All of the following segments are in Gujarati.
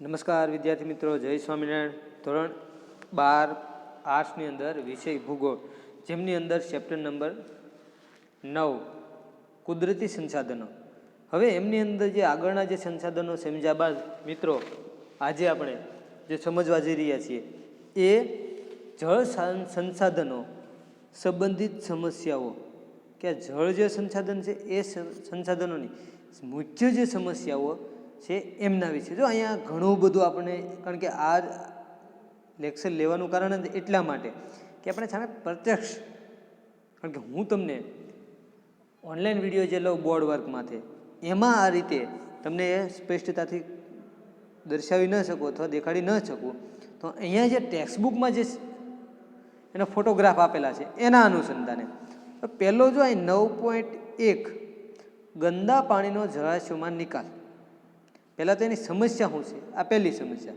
નમસ્કાર વિદ્યાર્થી મિત્રો, જય સ્વામિનારાયણ. ધોરણ બાર આર્ટ્સની અંદર વિષય ભૂગોળ, જેમની અંદર ચેપ્ટર નંબર નવ, કુદરતી સંસાધનો. હવે એમની અંદર જે આગળના જે સંસાધનો સમજ્યા બાદ મિત્રો, આજે આપણે જે સમજવા જઈ રહ્યા છીએ, એ જળ સંસાધનો સંબંધિત સમસ્યાઓ. કે જળ જે સંસાધન છે, એ સંસાધનોની મુખ્ય જે સમસ્યાઓ છે એમના વિશે. જો અહીંયા ઘણું બધું આપણે, કારણ કે આ લેક્ચર લેવાનું કારણ એટલા માટે કે આપણે સામે પ્રત્યક્ષ, કારણ કે હું તમને ઓનલાઈન વીડિયો જે લઉં બોર્ડ વર્કમાંથી એમાં આ રીતે તમને સ્પષ્ટતાથી દર્શાવી ન શકું અથવા દેખાડી ન શકું, તો અહીંયા જે ટેક્સ્ટબુકમાં જે એનો ફોટોગ્રાફ આપેલા છે, એના અનુસંધાને. તો પહેલો જો અહીં નવ પોઈન્ટ એક ગંદા પાણીનો જળાશયોમાં નિકાલ. પહેલાં તો એની સમસ્યા શું છે? આ પહેલી સમસ્યા.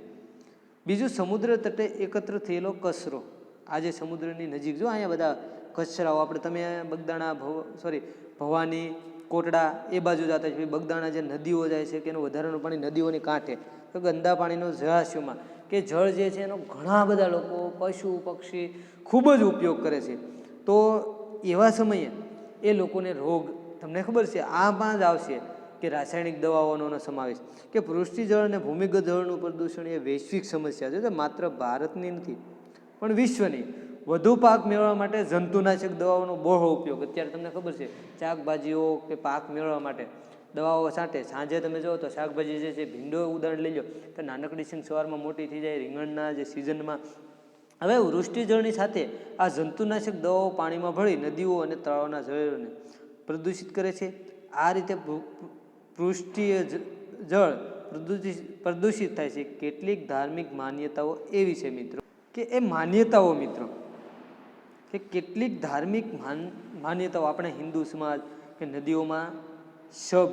બીજું, સમુદ્ર તટે એકત્ર થયેલો કચરો. આજે સમુદ્રની નજીક જો, અહીંયા બધા કચરાઓ, આપણે તમે બગદાણા, ભવ સોરી ભવાની, કોટડા, એ બાજુ જતા છે. બગદાણા જે નદીઓ જાય છે, કે એનું વધારાનું પાણી નદીઓની કાંઠે. તો ગંદા પાણીનો જળાશયોમાં, કે જળ જે છે, એનો ઘણા બધા લોકો, પશુ, પક્ષી, ખૂબ જ ઉપયોગ કરે છે. તો એવા સમયે એ લોકોને રોગ, તમને ખબર છે આમાં જ આવશે. કે રાસાયણિક દવાઓનો સમાવેશ. કે પૃષ્ટિ જળ અને ભૂમિગત જળનું પ્રદૂષણ એ વૈશ્વિક સમસ્યા છે, તે માત્ર ભારતની નથી, પણ વિશ્વની. વધુ પાક મેળવવા માટે જંતુનાશક દવાઓનો બહોળો ઉપયોગ. અત્યારે તમને ખબર છે, શાકભાજીઓ કે પાક મેળવવા માટે દવાઓ સાથે સાંજે તમે જુઓ તો શાકભાજી જે છે, ભીંડો ઉદાહરણ લઈ લો, તો નાનકડી સિંગ સવારમાં મોટી થઈ જાય, રીંગણના જે સિઝનમાં. હવે વૃષ્ટિજળની સાથે આ જંતુનાશક દવાઓ પાણીમાં ભળી નદીઓ અને તળાવના જળને પ્રદૂષિત કરે છે. આ રીતે પૃષ્ઠીય જળ પ્રદૂષિત પ્રદૂષિત થાય છે. કેટલીક ધાર્મિક માન્યતાઓ એવી છે મિત્રો કે એ માન્યતાઓ મિત્રો, કે કેટલીક ધાર્મિક માન, માન્યતાઓ આપણે હિન્દુ સમાજ કે નદીઓમાં શબ,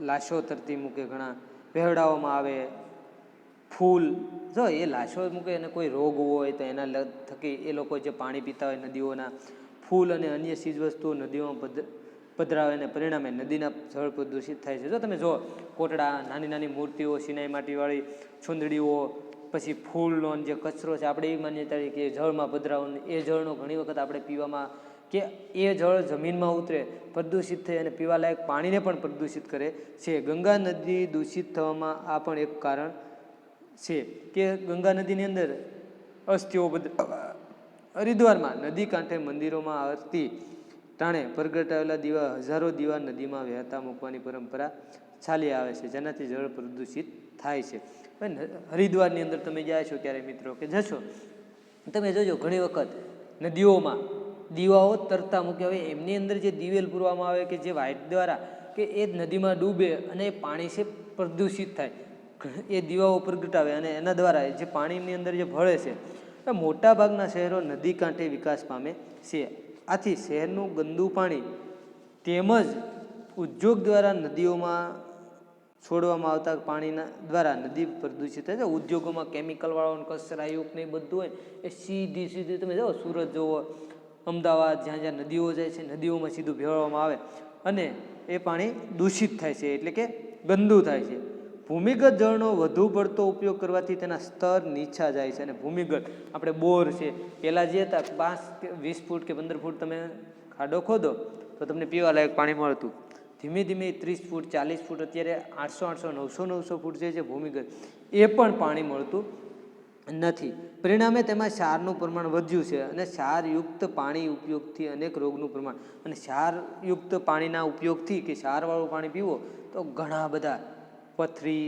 લાશો તરતી મૂકે ઘણા વહેવડાવવામાં આવે, ફૂલ, જો એ લાશો મૂકે અને કોઈ રોગ હોય તો એના થકી એ લોકો જે પાણી પીતા હોય નદીઓના, ફૂલ અને અન્ય ચીજ વસ્તુઓ નદીઓમાં પધ પધરાવે અને પરિણામે નદીના જળ પ્રદૂષિત થાય છે. જો તમે જો કોટડા, નાની નાની મૂર્તિઓ, સિનાઈ માટીવાળી છુંદડીઓ, પછી ફૂલનો જે કચરો છે, આપણે એ માન્યતા કે જળમાં પધરાવું એ જળનો ઘણી વખત આપણે પીવામાં કે એ જળ જમીનમાં ઉતરે, પ્રદૂષિત થઈ અને પીવાલાયક પાણીને પણ પ્રદૂષિત કરે છે. ગંગા નદી દૂષિત થવામાં આ પણ એક કારણ છે કે ગંગા નદીની અંદર અસ્થિઓ બધા હરિદ્વારમાં નદી કાંઠે મંદિરોમાં આરતી ટાણે પરગટાવેલા દીવા હજારો દીવા નદીમાં વહેતા મૂકવાની પરંપરા ચાલી આવે છે. જેનાથી જળ પ્રદૂષિત થાય છે. હરિદ્વારની અંદર તમે જાય છો ક્યારે મિત્રો કે જશો? તમે જોજો, ઘણી વખત નદીઓમાં દીવાઓ તરતા મૂકે. હવે એમની અંદર જે દિવેલ પૂરવામાં આવે કે જે વાઇટ દ્વારા કે એ નદીમાં ડૂબે અને એ પાણી છે પ્રદૂષિત થાય. એ દીવાઓ પ્રગટાવે અને એના દ્વારા જે પાણીની અંદર જે ભળે છે. એ મોટા ભાગના શહેરો નદી કાંઠે વિકાસ પામે છે. આથી શહેરનું ગંદુ પાણી તેમજ ઉદ્યોગ દ્વારા નદીઓમાં છોડવામાં આવતા પાણીના દ્વારા નદી પ્રદૂષિત થાય છે. ઉદ્યોગોમાં કેમિકલવાળો કચરાયુક્ત ને એ બધું હોય એ સીધી સીધી તમે જાઓ સુરત જુઓ, અમદાવાદ જ્યાં જ્યાં નદીઓ જાય છે નદીઓમાં સીધું ભેળવવામાં આવે અને એ પાણી દૂષિત થાય છે એટલે કે ગંદુ થાય છે. ભૂમિગત જળનો વધુ પડતો ઉપયોગ કરવાથી તેના સ્તર નીચા જાય છે અને ભૂમિગત, આપણે બોર છે પહેલાં જે હતા, પાંચ કે વીસ ફૂટ કે પંદર ફૂટ તમે ખાડો ખોદો, તો તમને પીવા લાયક પાણી મળતું. ધીમે ધીમે ત્રીસ ફૂટ, ચાલીસ ફૂટ, અત્યારે આઠસો આઠસો, નવસો નવસો ફૂટ જે છે ભૂમિગત, એ પણ પાણી મળતું નથી. પરિણામે તેમાં ક્ષારનું પ્રમાણ વધ્યું છે અને ક્ષારયુક્ત પાણી ઉપયોગથી અનેક રોગનું પ્રમાણ, અને ક્ષારયુક્ત પાણીના ઉપયોગથી કે ક્ષારવાળું પાણી પીવો, તો ઘણા બધા પથરી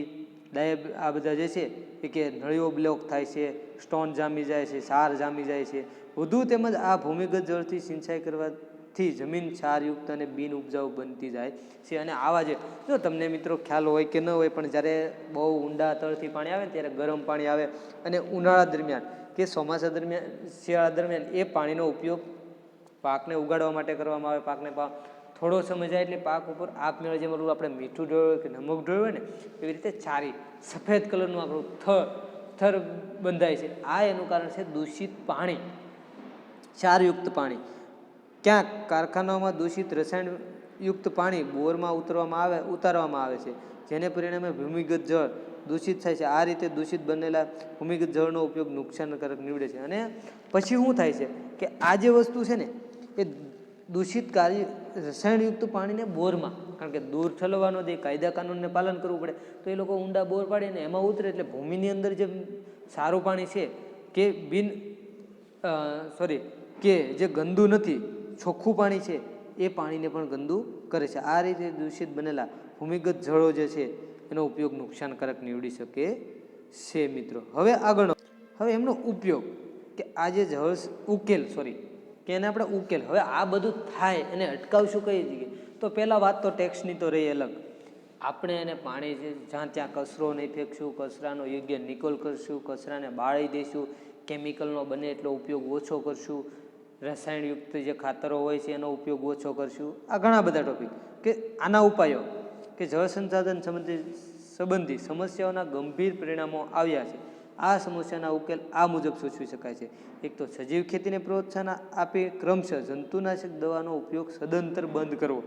ડાયબ, આ બધા જે છે, એ કે નળીઓ બ્લોક થાય છે સ્ટોન જામી જાય છે સાર જામી જાય છે. વધુ તેમજ આ ભૂમિગત જળથી સિંચાઈ કરવાથી જમીન ક્ષારયુક્ત અને બિન ઉપજાઉ બનતી જાય છે. અને આવા જે, જો તમને મિત્રો ખ્યાલ હોય કે ન હોય, પણ જ્યારે બહુ ઊંડા તળથી પાણી આવે ત્યારે ગરમ પાણી આવે અને ઉનાળા દરમિયાન કે ચોમાસા દરમિયાન, શિયાળા દરમિયાન એ પાણીનો ઉપયોગ પાકને ઉગાડવા માટે કરવામાં આવે, પાકને થોડો સમય જાય એટલે પાક ઉપર આપમેળે જેમ ઓલું આપણે મીઠું ઢોળ્યું કે નમક ઢોળ્યું હોય ને, એવી રીતે ચારી, સફેદ કલરનું આપણું થર થર બંધાય છે. આ એનું કારણ છે દૂષિત પાણી, ક્ષારયુક્ત પાણી. ક્યાંક કારખાનાઓમાં દૂષિત રસાયણયુક્ત પાણી બોરમાં ઉતરવામાં આવે, ઉતારવામાં આવે છે, જેને પરિણામે ભૂમિગત જળ દૂષિત થાય છે. આ રીતે દૂષિત બનેલા ભૂમિગત જળનો ઉપયોગ નુકસાનકારક નીવડે છે. અને પછી શું થાય છે કે આ જે વસ્તુ છે ને, એ દૂષિત કાર્ય, રસાયણયુક્ત પાણીને બોરમાં, કારણ કે દૂર ઠલવવાનો દે કાયદા કાનૂનને પાલન કરવું પડે, તો એ લોકો ઊંડા બોર પાડીને એમાં ઉતરે એટલે ભૂમિની અંદર જે સારું પાણી છે, કે બિન સોરી કે જે ગંદુ નથી, ચોખ્ખું પાણી છે, એ પાણીને પણ ગંદુ કરે છે. આ રીતે દૂષિત બનેલા ભૂમિગત જળો જે છે, એનો ઉપયોગ નુકસાનકારક નીવડી શકે છે, મિત્રો. હવે આગળનો, હવે એમનો ઉપયોગ, કે આ જે જળ ઉકેલ સોરી કે એને આપણે ઉકેલ. હવે આ બધું થાય, એને અટકાવશું કઈ જગ્યાએ? તો પહેલાં વાત તો ટેક્સની તો રહી અલગ. આપણે એને પાણી જ્યાં ત્યાં કચરો નહીં ફેંકશું, કચરાનો યોગ્ય નિકોલ કરશું, કચરાને બાળી દઈશું, કેમિકલનો બને એટલો ઉપયોગ ઓછો કરશું, રસાયણયુક્ત જે ખાતરો હોય છે એનો ઉપયોગ ઓછો કરશું. આ ઘણા બધા ટોપિક કે આના ઉપાયો. કે જળ સંસાધન સંબંધિત સંબંધી સમસ્યાઓના ગંભીર પરિણામો આવ્યા છે. આ સમસ્યાના ઉકેલ આ મુજબ સૂચવી શકાય છે. એક તો સજીવ ખેતીને પ્રોત્સાહન આપી, ક્રમશઃ જંતુનાશક દવાનો ઉપયોગ સદંતર બંધ કરવો.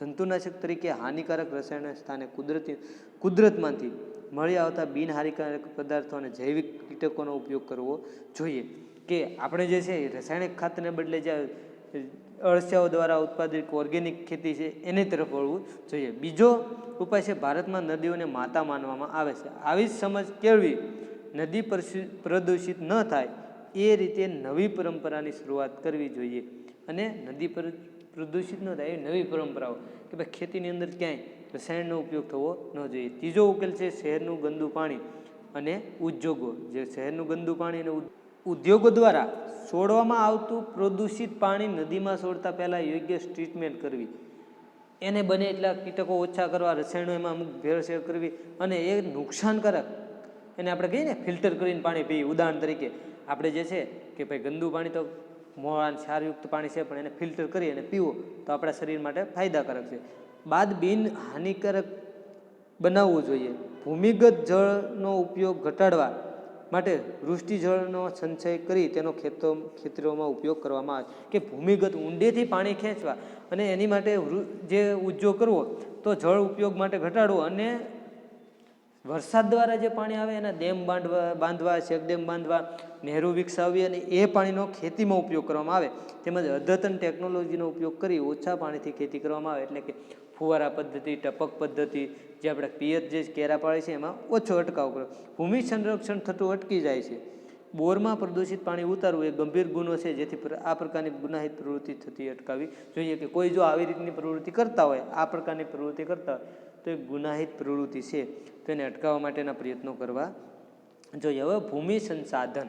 જંતુનાશક તરીકે હાનિકારક રસાયણ સ્થાને કુદરતી, કુદરતમાંથી મળી આવતા બિનહાનિકારક પદાર્થો અને જૈવિક કીટકોનો ઉપયોગ કરવો જોઈએ. કે આપણે જે છે, રાસાયણિક ખાતરને બદલે જે અળસિયાઓ દ્વારા ઉત્પાદિત ઓર્ગેનિક ખેતી છે, એની તરફ વળવું જોઈએ. બીજો ઉપાય છે, ભારતમાં નદીઓને માતા માનવામાં આવે છે. આવી જ સમજ કેળવી નદી પ્રદૂષિત ન થાય, એ રીતે નવી પરંપરાની શરૂઆત કરવી જોઈએ. અને નદી પર પ્રદૂષિત ન થાય એવી નવી પરંપરાઓ કે ભાઈ ખેતીની અંદર ક્યાંય રસાયણનો ઉપયોગ થવો ન જોઈએ. ત્રીજો ઉકેલ છે શહેરનું ગંદુ પાણી અને ઉદ્યોગો. જે શહેરનું ગંદુ પાણી અને ઉદ્યોગો દ્વારા છોડવામાં આવતું પ્રદૂષિત પાણી નદીમાં છોડતા પહેલાં યોગ્ય ટ્રીટમેન્ટ કરવી. એને બને એટલા કીટકો ઓછા કરવા, રસાયણો એમાં અમુક ભેળસેળ કરવી અને એ નુકસાનકારક એને આપણે કહીએ ને, ફિલ્ટર કરીને પાણી પીએ. ઉદાહરણ તરીકે, આપણે જે છે કે ભાઈ ગંદુ પાણી તો મોવાન ક્ષારયુક્ત પાણી છે, પણ એને ફિલ્ટર કરી અને પીવો, તો આપણા શરીર માટે ફાયદાકારક છે. બાદ બિન હાનિકારક બનાવવું જોઈએ. ભૂમિગત જળનો ઉપયોગ ઘટાડવા માટે વૃષ્ટિ જળનો સંચય કરી તેનો ખેતો, ખેતરોમાં ઉપયોગ કરવામાં આવે કે ભૂમિગત ઊંડેથી પાણી ખેંચવા અને એની માટે જે ઉદ્યોગ કરવો, તો જળ ઉપયોગ માટે ઘટાડવો અને વરસાદ દ્વારા જે પાણી આવે, એના ડેમ બાંધવા બાંધવા ચેકડેમ બાંધવા, નહેરુ વિકસાવવી અને એ પાણીનો ખેતીમાં ઉપયોગ કરવામાં આવે. તેમજ અદ્યતન ટેકનોલોજીનો ઉપયોગ કરી ઓછા પાણીથી ખેતી કરવામાં આવે. એટલે કે ફુવારા પદ્ધતિ, ટપક પદ્ધતિ, જે આપણે પિયત જે કેરા પાડે છે, એમાં ઓછો અટકાવ કરો ભૂમિ સંરક્ષણ થતું અટકી જાય છે. બોરમાં પ્રદૂષિત પાણી ઉતારવું એ ગંભીર ગુનો છે, જેથી આ પ્રકારની ગુનાહિત પ્રવૃત્તિ થતી અટકાવી. જોઈએ કે કોઈ જો આવી રીતની પ્રવૃત્તિ કરતા હોય, આ પ્રકારની પ્રવૃત્તિ કરતા હોય, તો એ ગુનાહિત પ્રવૃત્તિ છે. તો એને અટકાવવા માટેના પ્રયત્નો કરવા. જોઈએ હવે ભૂમિ સંસાધન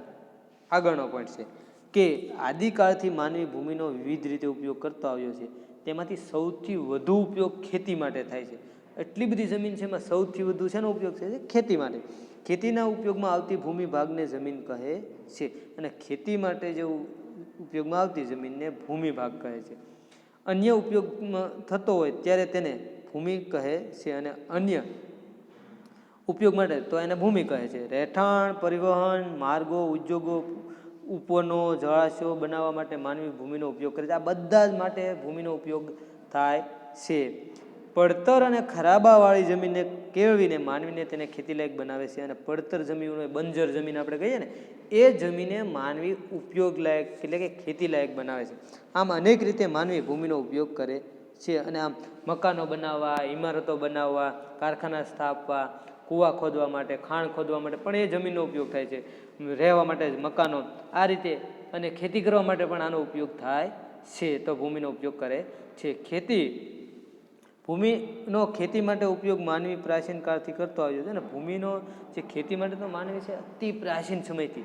આગળનો પોઈન્ટ છે કે આદિકાળથી માનવી ભૂમિનો વિવિધ રીતે ઉપયોગ કરતો આવ્યો છે. તેમાંથી સૌથી વધુ ઉપયોગ ખેતી માટે થાય છે. એટલી બધી જમીન છે એમાં સૌથી વધુ શેનો ઉપયોગ થાય છે? ખેતી માટે. ખેતીના ઉપયોગમાં આવતી ભૂમિ ભાગને જમીન કહે છે અને ખેતી માટે જે ઉપયોગમાં આવતી જમીનને ભૂમિ ભાગ કહે છે. અન્ય ઉપયોગમાં થતો હોય ત્યારે તેને ભૂમિ કહે છે અને અન્ય ઉપયોગ માટે, તો એને ભૂમિ કહે છે. રહેઠાણ, પરિવહન, માર્ગો, ઉદ્યોગો, ઉપવનો, જળાશયો બનાવવા માટે માનવી ભૂમિનો ઉપયોગ કરે છે. આ બધા જ માટે ભૂમિનો ઉપયોગ થાય છે. પડતર અને ખરાબાવાળી જમીનને કેળવીને માનવીને તેને ખેતીલાયક બનાવે છે અને પડતર જમીન બંજર જમીન આપણે કહીએ ને, એ જમીને માનવી ઉપયોગ લાયક એટલે કે ખેતીલાયક બનાવે છે. આમ અનેક રીતે માનવી ભૂમિનો ઉપયોગ કરે છે. અને આમ મકાનો બનાવવા, ઇમારતો બનાવવા, કારખાના સ્થાપવા કૂવા ખોદવા માટે, ખાણ ખોદવા માટે, પણ એ જમીનનો ઉપયોગ થાય છે. રહેવા માટે મકાનો, આ રીતે અને ખેતી કરવા માટે પણ આનો ઉપયોગ થાય છે, તો ભૂમિનો ઉપયોગ કરે છે. ખેતી, ભૂમિનો ખેતી માટે ઉપયોગ માનવી પ્રાચીન કાળથી કરતો આવ્યો છે અને ભૂમિનો જે ખેતી માટે તો માનવી છે, અતિ પ્રાચીન સમયથી.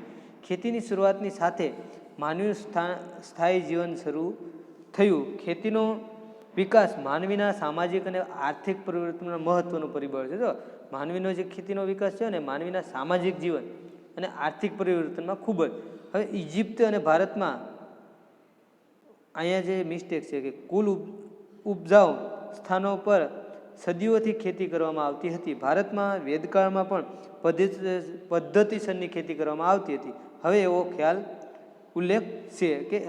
ખેતીની શરૂઆતની સાથે માનવી સ્થા, સ્થાયી જીવન શરૂ થયું. ખેતીનો વિકાસ માનવીના સામાજિક અને આર્થિક પરિવર્તનના મહત્વનું પરિબળ છે. જો માનવીનો જે ખેતીનો વિકાસ છે ને માનવીના સામાજિક જીવન અને આર્થિક પરિવર્તનમાં ખૂબ જ. હવે ઇજિપ્ત અને ભારતમાં અહીંયા જે મિસ્ટેક છે કે કુલ ઉપ- ઉપજાઉ સ્થાનો પર સદીઓથી ખેતી કરવામાં આવતી હતી. ભારતમાં વેદકાળમાં પણ પદ્ધતિ, પદ્ધતિસરની ખેતી કરવામાં આવતી હતી. હવે એવો ખ્યાલ ઉલ્લેખ છે કે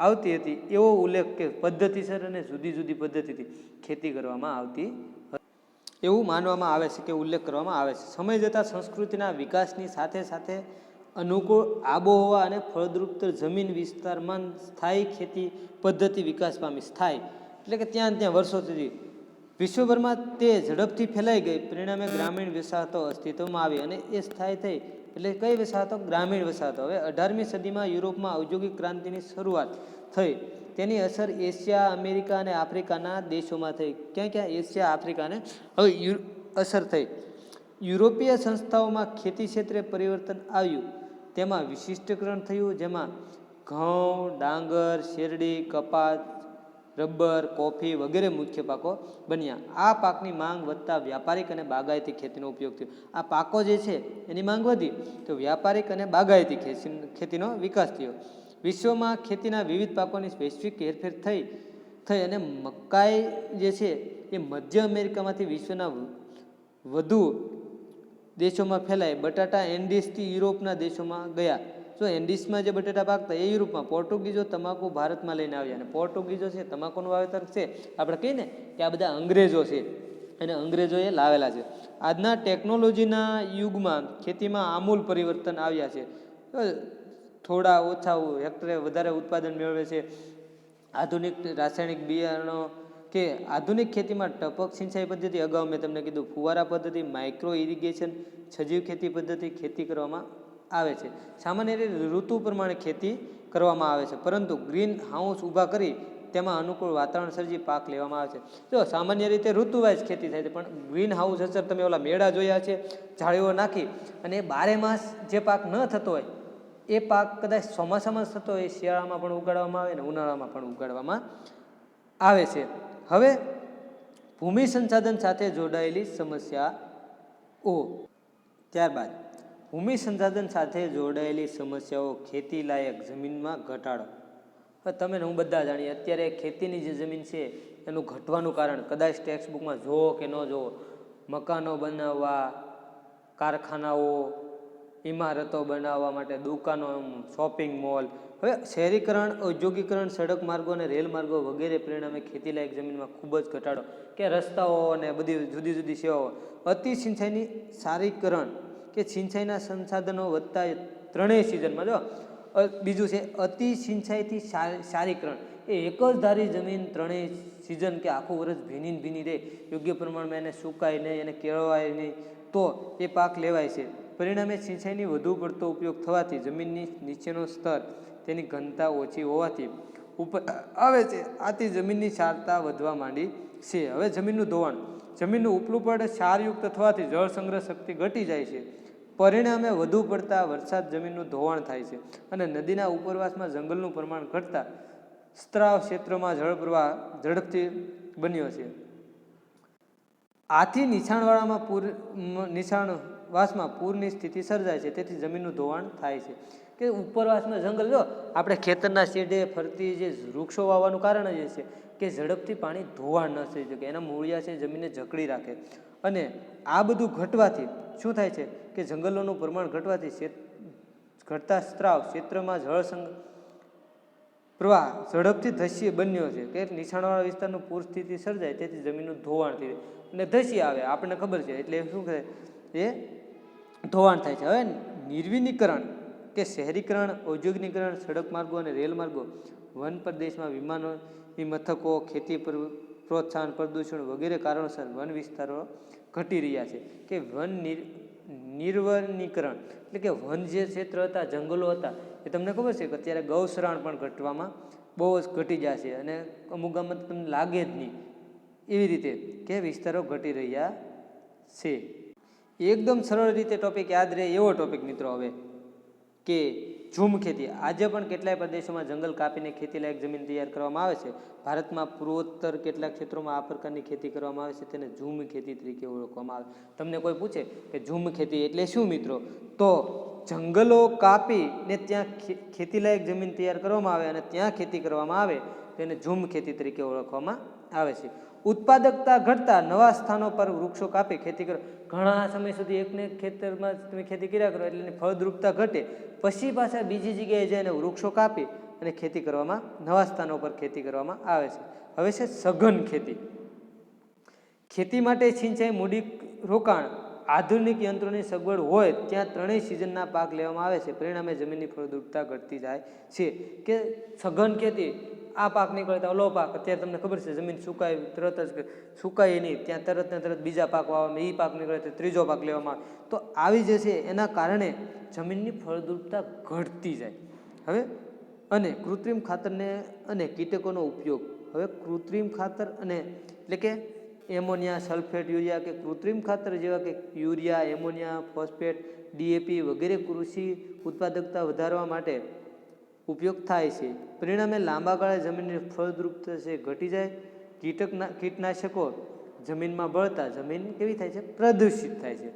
આવતી હતી. એવો ઉલ્લેખ કે પદ્ધતિસર અને જુદી જુદી પદ્ધતિથી ખેતી કરવામાં આવતી. એવું માનવામાં આવે છે કે ઉલ્લેખ કરવામાં આવે છે. સમય જતાં સંસ્કૃતિના વિકાસની સાથે સાથે અનુકૂળ આબોહવા અને ફળદ્રુપ જમીન વિસ્તારમાં સ્થાયી ખેતી પદ્ધતિ વિકાસ પામી સ્થાયી. એટલે કે ત્યાં ત્યાં વર્ષો સુધી વિશ્વભરમાં તે ઝડપથી ફેલાઈ ગઈ. પરિણામે ગ્રામીણ વસાહતો અસ્તિત્વમાં આવી અને એ સ્થાયી થઈ. એટલે કઈ વસાહતો? ગ્રામીણ વસાહતો. હવે અઢારમી સદીમાં યુરોપમાં ઔદ્યોગિક ક્રાંતિની શરૂઆત થઈ. તેની અસર એશિયા, અમેરિકા અને આફ્રિકાના દેશોમાં થઈ. ક્યાં ક્યાં એશિયા, આફ્રિકાને? હવે અસર થઈ. યુરોપીય સંસ્થાઓમાં ખેતી ક્ષેત્રે પરિવર્તન આવ્યું. તેમાં વિશિષ્ટકરણ થયું, જેમાં ઘઉં, ડાંગર, શેરડી, કપાસ, રબર, કોફી વગેરે મુખ્ય પાકો બન્યા. આ પાકની માંગ વધતા વ્યાપારિક અને બાગાયતી ખેતીનો ઉપયોગ થયો. આ પાકો જે છે, એની માંગ વધી. તો વ્યાપારિક અને બાગાયતી ખેતીનો વિકાસ થયો. વિશ્વમાં ખેતીના વિવિધ પાકોની વૈશ્વિક હેરફેર થઈ થઈ અને મકાઈ જે છે એ મધ્ય અમેરિકામાંથી વિશ્વના વધુ દેશોમાં ફેલાય. બટાટા એન્ડિસથી યુરોપના દેશોમાં ગયા. જો એન્ડિસમાં જે બટાટા પાકતા એ યુરોપમાં પોર્ટુગીઝો તમાકુ ભારતમાં લઈને આવ્યા અને પોર્ટુગીઝો છે, તમાકુનું વાવેતર છે. આપણે કહીએ ને કે આ બધા અંગ્રેજો છે અને અંગ્રેજોએ લાવેલા છે. આજના ટેકનોલોજીના યુગમાં ખેતીમાં આમૂલ પરિવર્તન આવ્યા છે. થોડા ઓછા હેક્ટરે વધારે ઉત્પાદન મેળવે છે. આધુનિક રાસાયણિક બિયારણો કે આધુનિક ખેતીમાં ટપક સિંચાઈ પદ્ધતિ, અગાઉ મેં તમને કીધું ફુવારા પદ્ધતિ માઇક્રો ઇરિગેશન સજીવ ખેતી પદ્ધતિ ખેતી કરવામાં આવે છે. સામાન્ય રીતે ઋતુ પ્રમાણે ખેતી કરવામાં આવે છે, પરંતુ ગ્રીન હાઉસ ઊભા કરી તેમાં અનુકૂળ વાતાવરણ સર્જી પાક લેવામાં આવે છે. જો સામાન્ય રીતે ઋતુવાઇઝ ખેતી થાય છે, પણ ગ્રીન હાઉસ અસર તમે ઓલા મેળા જોયા છે, ઝાડીઓ નાખી અને બારે માસ જે પાક ન થતો હોય એ પાક કદાચ ચોમાસામાં થતો એ શિયાળામાં પણ ઉગાડવામાં આવે ને ઉનાળામાં પણ ઉગાડવામાં આવે છે. હવે ભૂમિ સંસાધન સાથે જોડાયેલી સમસ્યાઓ ત્યારબાદ, ભૂમિ સંસાધન સાથે જોડાયેલી સમસ્યાઓ ખેતીલાયક જમીનમાં ઘટાડો. તમે હું બધા જાણીએ, અત્યારે ખેતીની જે જમીન છે, એનું ઘટવાનું કારણ કદાચ ટેક્સ્ટ બુકમાં જોવો કે ન જોવો મકાનો બનાવવા, કારખાનાઓ ઇમારતો બનાવવા માટે દુકાનો શોપિંગ મોલ હવે શહેરીકરણ, ઔદ્યોગિકરણ, સડક માર્ગો અને રેલ માર્ગો વગેરે પરિણામે ખેતીલાયક જમીનમાં ખૂબ જ ઘટાડો. કે રસ્તાઓ અને બધી જુદી જુદી સેવાઓ. અતિ સિંચાઈની સારીકરણ કે સિંચાઈના સંસાધનો વધતા ત્રણેય સિઝનમાં જો બીજું છે અતિ સિંચાઈથી સારીકરણ. એ એક જ ધારી જમીન ત્રણેય સિઝન કે આખું વર્ષ ભીની ભીની રહે. યોગ્ય પ્રમાણમાં એને સુકાય નહીં, એને કેળવાય નહીં. તો એ પાક લેવાય છે. પરિણામે સિંચાઈની વધુ પડતો ઉપયોગ થવાથી જમીનની નીચેનો સ્તર તેની ઘનતા ઓછી હોવાથી ઉપર આવે છે. આથી જમીનની ક્ષારતા વધવા માંડી છે. હવે જમીનનું ધોવાણ. જમીનનું ઉપલું પડ ક્ષારયુક્ત થવાથી જળ સંગ્રહ શક્તિ ઘટી જાય છે. પરિણામે વધુ પડતા વરસાદ જમીનનું ધોવાણ થાય છે અને નદીના ઉપરવાસમાં જંગલનું પ્રમાણ ઘટતા સ્ત્રાવ ક્ષેત્રમાં જળ પ્રવાહ ઝડપથી બન્યો છે. આથી નિશાણવાળામાં પૂર મ- નીચાણવાસમાં પૂરની સ્થિતિ સર્જાય છે, તેથી જમીનનું ધોવાણ થાય છે. કે ઉપરવાસમાં જંગલ, જો આપણે ખેતરના શેડે ફરતી જે વૃક્ષો વાવવાનું કારણ જ છે કે ઝડપથી પાણી ધોવાણ ન થઈ શકે, એના મૂળિયા છે જમીનને જકડી રાખે. અને આ બધું ઘટવાથી શું થાય છે કે જંગલોનું પ્રમાણ ઘટવાથી ઘટતા સ્ત્રાવ ક્ષેત્રમાં જળ પ્રવાહ ઝડપથી ધસ્ય બન્યો છે. કે નિશાણવાળા વિસ્તારનું પૂર સ્થિતિ સર્જાય, તેથી જમીનનું ધોવાણ થઈ અને ધસી આવે, આપણને ખબર છે, એટલે શું કહે એ ધોવાણ થાય છે. હવે નિર્વિનીકરણ કે શહેરીકરણ ઔદ્યોગિકરણ સડક માર્ગો અને રેલ માર્ગો વન પ્રદેશમાં વિમાનોની મથકો ખેતી પર પ્રોત્સાહન, પ્રદૂષણ વગેરે કારણોસર વન વિસ્તારો ઘટી રહ્યા છે. કે વન નિર્વનીકરણ એટલે કે વન જે ક્ષેત્ર હતા, જંગલો હતા, એ તમને ખબર છે કે અત્યારે ગૌસરાણ પણ ઘટવામાં બહુ જ ઘટી જાય છે અને અમુક ગામમાં તમને લાગે જ નહીં. એવી રીતે કે વિસ્તારો ઘટી રહ્યા છે. એકદમ સરળ રીતે ટોપિક યાદ રહે એવો ટોપિક મિત્રો હવે, કે ઝૂમ ખેતી. આજે પણ કેટલાય પ્રદેશોમાં જંગલ કાપીને ખેતીલાયક જમીન તૈયાર કરવામાં આવે છે. ભારતમાં પૂર્વોત્તર કેટલાક ક્ષેત્રોમાં આ પ્રકારની ખેતી કરવામાં આવે છે તેને ઝૂમ ખેતી તરીકે ઓળખવામાં આવે. તમને કોઈ પૂછે કે ઝૂમ ખેતી એટલે શું મિત્રો? તો જંગલો કાપીને ત્યાં ખેતીલાયક જમીન તૈયાર કરવામાં આવે અને ત્યાં ખેતી કરવામાં આવે તેને ઝૂમ ખેતી તરીકે ઓળખવામાં આવે છે. ઉત્પાદકતા ઘટતા નવા સ્થાનો પર વૃક્ષો કાપી ખેતી કરો ઘણા સમય સુધી એકને ખેતરમાં તમે ખેતી કર્યા કરો એટલે એની ફળદ્રુપતા ઘટે. પછી પાછા બીજી જગ્યાએ જઈને વૃક્ષો કાપી અને ખેતી કરવામાં, નવા સ્થાનો પર ખેતી કરવામાં આવે છે. હવે છે સઘન ખેતી. ખેતી માટે સિંચાઈ મૂડી રોકાણ આધુનિક યંત્રોની સગવડ હોય ત્યાં ત્રણેય સિઝનના પાક લેવામાં આવે છે. પરિણામે જમીનની ફળદ્રુપતા ઘટતી જાય છે. કે સઘન ખેતી, આ પાક નીકળે તો ઓલો પાક. અત્યારે તમને ખબર છે, જમીન સુકાય તરત જ સુકાય નહીં. ત્યાં તરત ને તરત બીજા પાક વાવવામાં એ પાક નીકળે તો ત્રીજો પાક લેવામાં તો આવી જે છે, એના કારણે જમીનની ફળદ્રુપતા ઘટતી જાય. હવે, અને કૃત્રિમ ખાતરને અને કીટકોનો ઉપયોગ. હવે કૃત્રિમ ખાતર અને એટલે કે એમોનિયા સલ્ફેટ, યુરિયા કે કૃત્રિમ ખાતર જેવા કે યુરિયા, એમોનિયા, ફોસ્ફેટ ડીએપી વગેરે કૃષિ ઉત્પાદકતા વધારવા માટે ઉપયોગ થાય છે. પરિણામે લાંબા ગાળે જમીનની ફળદ્રુપતા છે ઘટી જાય, કીટકના કીટનાશકો જમીનમાં બળતા જમીન કેવી થાય છે? પ્રદૂષિત થાય છે.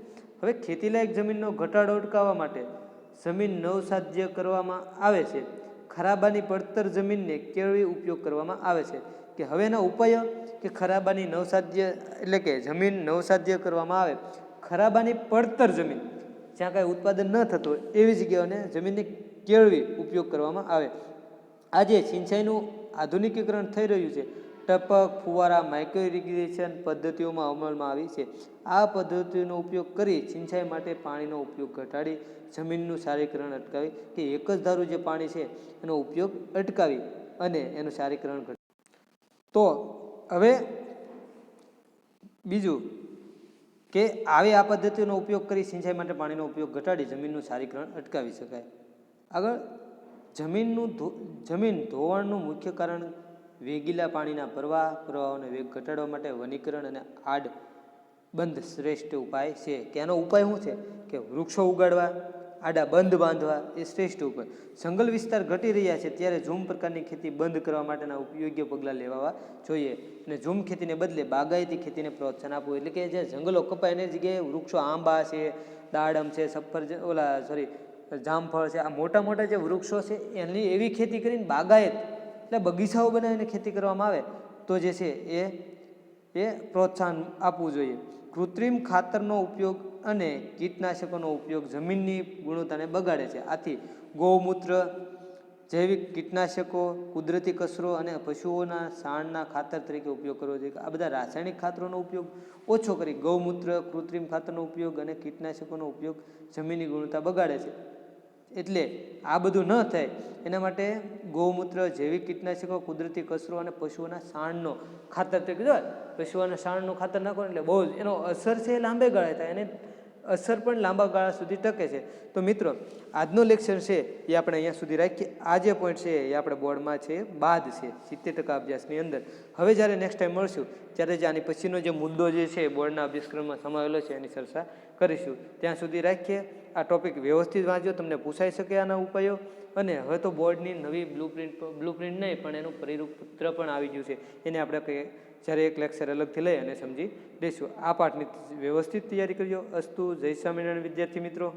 હવે ખેતીલાયક જમીનનો ઘટાડો અટકાવવા માટે જમીન નવસાધ્ય કરવામાં આવે છે. ખરાબાની પડતર જમીનને કેળવી ઉપયોગ કરવામાં આવે છે. કે હવે એના ઉપાયો કે ખરાબાની નવસાધ્ય, એટલે કે જમીન નવસાધ્ય કરવામાં આવે. ખરાબાની પડતર જમીન, જ્યાં કાંઈ ઉત્પાદન ન થતું હોય, એવી જગ્યાઓને જમીનને કેળવી ઉપયોગ કરવામાં આવે. આજે સિંચાઈનું આધુનિકીકરણ થઈ રહ્યું છે. ટપક, ફુવારા માઇક્રો ઇરિગેશન પદ્ધતિઓમાં અમલમાં આવી છે. આ પદ્ધતિનો ઉપયોગ કરી સિંચાઈ માટે પાણીનો ઉપયોગ ઘટાડી, જમીનનું સારીકરણ અટકાવી કે એક જ ધારું જે પાણી છે એનો ઉપયોગ અટકાવી અને એનું સારીકરણ તો હવે બીજું કે આવી આ પદ્ધતિનો ઉપયોગ કરી સિંચાઈ માટે પાણીનો ઉપયોગ ઘટાડી જમીનનું સારીકરણ અટકાવી શકાય. આગળ, જમીનનું જમીન ધોવાણનું મુખ્ય કારણ વેગીલા પાણીના પ્રવાહ, પ્રવાહોને વેગ ઘટાડવા માટે વનીકરણ અને આડ બંધ શ્રેષ્ઠ ઉપાય છે. એનો ઉપાય શું છે? કે વૃક્ષો ઉગાડવા આડા બંધ બાંધવા એ શ્રેષ્ઠ ઉપાય જંગલ વિસ્તાર ઘટી રહ્યા છે ત્યારે ઝૂમ પ્રકારની ખેતી બંધ કરવા માટેના યોગ્ય પગલાં લેવા જોઈએ અને ઝૂમ ખેતીને બદલે બાગાયતી ખેતીને પ્રોત્સાહન આપવું એટલે કે જે જંગલો કપાય એની જગ્યાએ વૃક્ષો, આંબા છે, દાડમ છે સફરજ ઓલા સોરી જામફળ છે, આ મોટા મોટા જે વૃક્ષો છે એની એવી ખેતી કરીને બાગાયત એટલે બગીચાઓ બનાવીને ખેતી કરવામાં આવે તો જે છે એ એ પ્રોત્સાહન આપવું જોઈએ. કૃત્રિમ ખાતરનો ઉપયોગ અને કીટનાશકોનો ઉપયોગ જમીનની ગુણવત્તાને બગાડે છે. આથી ગૌમૂત્ર, જૈવિક કીટનાશકો, કુદરતી કચરો અને પશુઓના સાણના ખાતર તરીકે ઉપયોગ કરવો જોઈએ. આ બધા રાસાયણિક ખાતરોનો ઉપયોગ, ઓછો કરી ગૌમૂત્ર, કૃત્રિમ ખાતરનો ઉપયોગ અને કીટનાશકોનો ઉપયોગ જમીનની ગુણવત્તા બગાડે છે. એટલે આ બધું ન થાય. એના માટે ગૌમૂત્ર, જૈવિક કીટનાશકો, કુદરતી કચરો અને પશુઓના સાણનો ખાતર તો કીધું પશુઓના સાણનું ખાતર નાખો એટલે બહુ એનો અસર છે એ લાંબે ગાળે થાય. અને અસર પણ લાંબા ગાળા સુધી ટકે છે. તો મિત્રો, આજનો લેક્ચર છે એ આપણે અહીંયા સુધી રાખીએ. આ જે પોઈન્ટ છે એ આપણે બોર્ડમાં છે, બાદ છે, સિત્તેર ટકા અભ્યાસની અંદર. હવે જ્યારે નેક્સ્ટ ટાઈમ મળશું, ત્યારે જે આની પછીનો જે મુદ્દો જે છે બોર્ડના અભ્યાસક્રમમાં સમાવેલો છે, એની ચર્ચા કરીશું. ત્યાં સુધી રાખીએ. આ ટોપિક વ્યવસ્થિત વાંચ્યો તમને પૂછાઈ શકે આના ઉપાયો. અને હવે તો બોર્ડની નવી બ્લુ પ્રિન્ટ બ્લુ પ્રિન્ટ નહીં, પણ એનું પરિરૂપ પત્ર પણ આવી ગયું છે. એને આપણે કંઈ જ્યારે એક લેક્ચર અલગથી લઈ અને સમજી લઈશું આ પાઠની વ્યવસ્થિત તૈયારી કરજો અસ્તુ. જય સ્વામિનારાયણ, વિદ્યાર્થી મિત્રો.